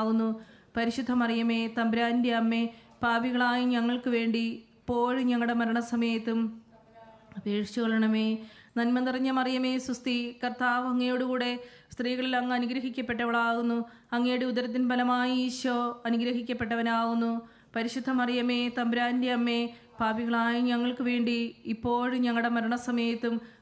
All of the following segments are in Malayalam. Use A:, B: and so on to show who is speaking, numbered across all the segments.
A: അനുഗ്രഹിക്കപ്പെട്ടവനാവുന്നു പരിശുദ്ധ മറിയമേ തമ്പുരാന്റെ അമ്മേ പാപികളായ ഞങ്ങൾക്ക് വേണ്ടി ഇപ്പോഴും ഞങ്ങളുടെ മരണസമയത്തും അപേക്ഷിച്ചു കൊള്ളണമേ നന്മ നിറഞ്ഞ മറിയമേ സുസ്തി കർത്താവ് അങ്ങയോടുകൂടെ സ്ത്രീകളിൽ അങ്ങ് അനുഗ്രഹിക്കപ്പെട്ടവളാകുന്നു. അങ്ങയുടെ ഉദരത്തിൻ ഫലമായി ഈശോ അനുഗ്രഹിക്കപ്പെട്ടവനാകുന്നു. പരിശുദ്ധ മറിയമേ തമ്പുരാന്റെ അമ്മേ പാപികളായ ഞങ്ങൾക്ക് വേണ്ടി ഇപ്പോഴും ഞങ്ങളുടെ മരണസമയത്തും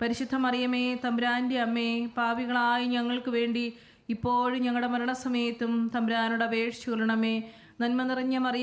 A: പരിശുദ്ധ മറിയമേ തമ്പുരാന്റെ അമ്മേ പാവികളായി ഞങ്ങൾക്ക് വേണ്ടി ഇപ്പോഴും ഞങ്ങളുടെ മരണസമയത്തും തമ്പുരാനോട് അപേക്ഷിച്ചു കൊള്ളണമേ. നന്മ നിറഞ്ഞ മറിയ